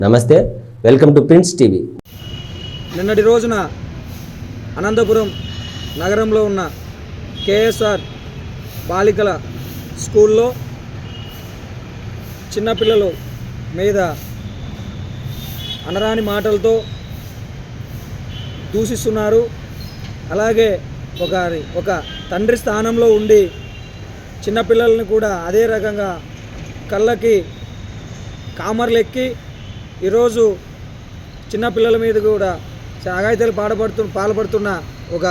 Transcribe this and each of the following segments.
నమస్తే welcome to prince TV. నిన్నటి రోజున అనంతపురం నగరంలో ఉన్న కేఎస్ఆర్ బాలికల స్కూల్లో చిన్నపిల్లలు మీద అనరాని మాటలతో దూషిస్తున్నారు. అలాగే ఒక ఒక తండ్రి స్థానంలో ఉండి చిన్నపిల్లల్ని కూడా అదే రకంగా కళ్ళకి కామర్లెక్కి ఈరోజు చిన్నపిల్లల మీద కూడా అఘాయితాలు పాడబడుతు పాల్పడుతున్న ఒక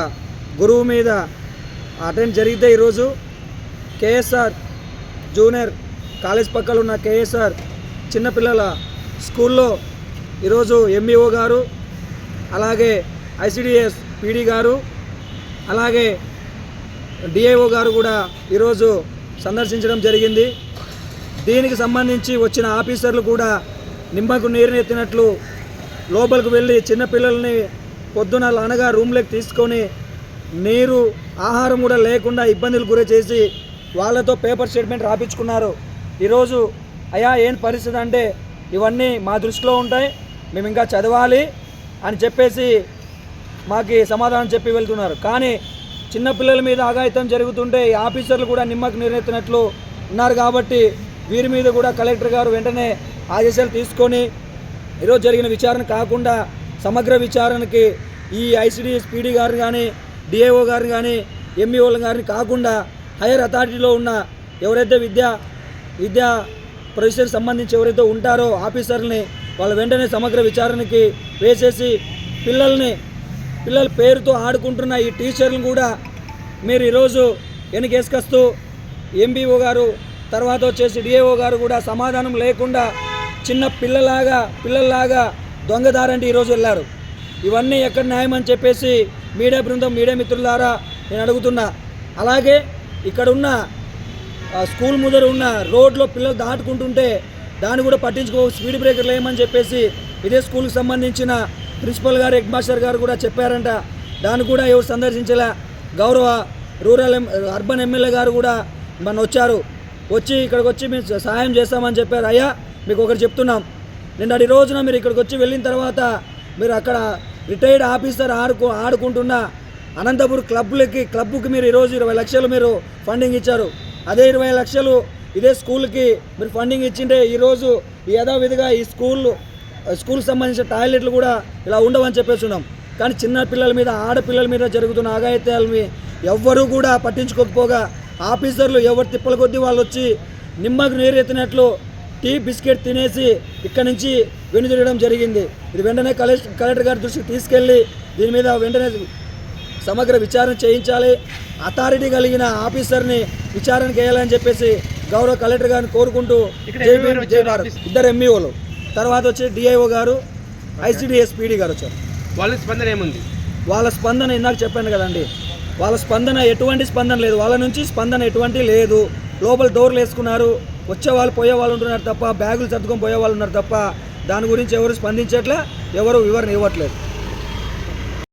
గురువు మీద అటెండ్ జరిగితే ఈరోజు కేఎస్ఆర్ జూనియర్ కాలేజ్ పక్కన ఉన్న కేఎస్ఆర్ చిన్నపిల్లల స్కూల్లో ఈరోజు ఎంఈఓ గారు అలాగే ఐసిడిఎస్ పీడీ గారు అలాగే డిఐఓ గారు కూడా ఈరోజు సందర్శించడం జరిగింది. దీనికి సంబంధించి వచ్చిన ఆఫీసర్లు కూడా నిమ్మకు నీరునెత్తినట్లు లోపలికి వెళ్ళి చిన్నపిల్లల్ని పొద్దున అనగా రూమ్లోకి తీసుకొని నీరు ఆహారం కూడా లేకుండా ఇబ్బందులు గురి చేసి వాళ్ళతో పేపర్ స్టేట్మెంట్ రాపించుకున్నారు. ఈరోజు అయ్యా ఏం పరిస్థితి అంటే ఇవన్నీ మా దృష్టిలో ఉంటాయి మేము ఇంకా చదవాలి అని చెప్పేసి మాకు సమాధానం చెప్పి వెళ్తున్నారు. కానీ చిన్నపిల్లల మీద ఆగాయితం జరుగుతుంటే ఈ ఆఫీసర్లు కూడా నిమ్మకు నిర్ణెత్తినట్లు ఉన్నారు కాబట్టి వీరి మీద కూడా కలెక్టర్ గారు వెంటనే ఆదేశాలు తీసుకొని ఈరోజు జరిగిన విచారణ కాకుండా సమగ్ర విచారణకి ఈ ఐసిడిఎస్ పీడీ గారిని కానీ డిఏఓ గారిని కానీ ఎంఈఓల గారిని కాకుండా హైయర్ అథారిటీలో ఉన్న ఎవరైతే విద్యా విద్యా ప్రొఫెసర్ సంబంధించి ఎవరైతే ఉంటారో ఆఫీసర్ని వాళ్ళ వెంటనే సమగ్ర విచారణకి వేసేసి పిల్లల్ని పిల్లల పేరుతో ఆడుకుంటున్న ఈ టీచర్లను కూడా మీరు ఈరోజు వెనకేసుకొస్తూ ఎంబీఓ గారు తర్వాత వచ్చేసి డిఏఓ గారు కూడా సమాధానం లేకుండా చిన్న పిల్లలాగా పిల్లల్లాగా దొంగదారంటే ఈరోజు వెళ్ళారు ఇవన్నీ ఎక్కడ న్యాయం అని చెప్పేసి మీడియా బృందం మీడియా మిత్రులారా నేను అడుగుతున్నా. అలాగే ఇక్కడ ఉన్న స్కూల్ ముందర ఉన్న రోడ్లో పిల్లలు దాటుకుంటుంటే దాన్ని కూడా పట్టించుకో స్పీడ్ బ్రేకర్లు వేయమని చెప్పేసి ఇదే స్కూల్కి సంబంధించిన ప్రిన్సిపల్ గారు హెడ్ మాస్టర్ గారు కూడా చెప్పారంట. దాన్ని కూడా ఎవరు సందర్శించలే. గౌరవ రూరల్ ఎం అర్బన్ ఎమ్మెల్యే గారు కూడా మన వచ్చారు వచ్చి ఇక్కడికి వచ్చి మేము సహాయం చేస్తామని చెప్పారు. అయ్యా మీకు ఒకటి చెప్తున్నాం. నిన్నటి రోజున మీరు ఇక్కడికి వచ్చి వెళ్ళిన తర్వాత మీరు అక్కడ రిటైర్డ్ ఆఫీసర్ ఆడుకు ఆడుకుంటున్న అనంతపురం క్లబ్లకి క్లబ్కి మీరు ఈరోజు ఇరవై లక్షలు మీరు ఫండింగ్ ఇచ్చారు. అదే ఇరవై లక్షలు ఇదే స్కూల్కి మీరు ఫండింగ్ ఇచ్చింటే ఈరోజు యథావిధిగా ఈ స్కూల్ స్కూల్ సంబంధించిన టాయిలెట్లు కూడా ఇలా ఉండవని చెప్పేసి ఉన్నాం. కానీ చిన్న పిల్లల మీద ఆడపిల్లల మీద జరుగుతున్న ఆగాయిత్యాలని ఎవ్వరూ కూడా పట్టించుకోకపోగా ఆఫీసర్లు ఎవరు తిప్పల కొద్దీ వాళ్ళు వచ్చి నిమ్మకు నీరెత్తినట్లు టీ బిస్కెట్ తినేసి ఇక్కడి నుంచి వెనుదిరగడం జరిగింది. ఇది వెంటనే కలెక్టర్ కలెక్టర్ గారి దృష్టికి తీసుకెళ్ళి దీని మీద వెంటనే సమగ్ర విచారణ చేయించాలి. అథారిటీ కలిగిన ఆఫీసర్ని విచారణకి వేయాలని చెప్పేసి గౌరవ కలెక్టర్ గారిని కోరుకుంటూ ఇద్దరు ఎంఈఓలు. తర్వాత వచ్చి డిఐఓ గారు ఐసిడిఎస్ పీడీ గారు వచ్చారు. వాళ్ళ స్పందన ఏముంది? వాళ్ళ స్పందన ఇందాక చెప్పాను కదండి. వాళ్ళ స్పందన ఎటువంటి స్పందన లేదు. వాళ్ళ నుంచి స్పందన ఎటువంటి లేదు. లోపల డోర్లు వేసుకున్నారు. వచ్చే వాళ్ళు పోయే వాళ్ళు ఉంటున్నారు తప్ప బ్యాగులు సర్దుకొని పోయేవాళ్ళు ఉన్నారు తప్ప దాని గురించి ఎవరు స్పందించట్లే ఎవరు వివరణ ఇవ్వట్లేదు.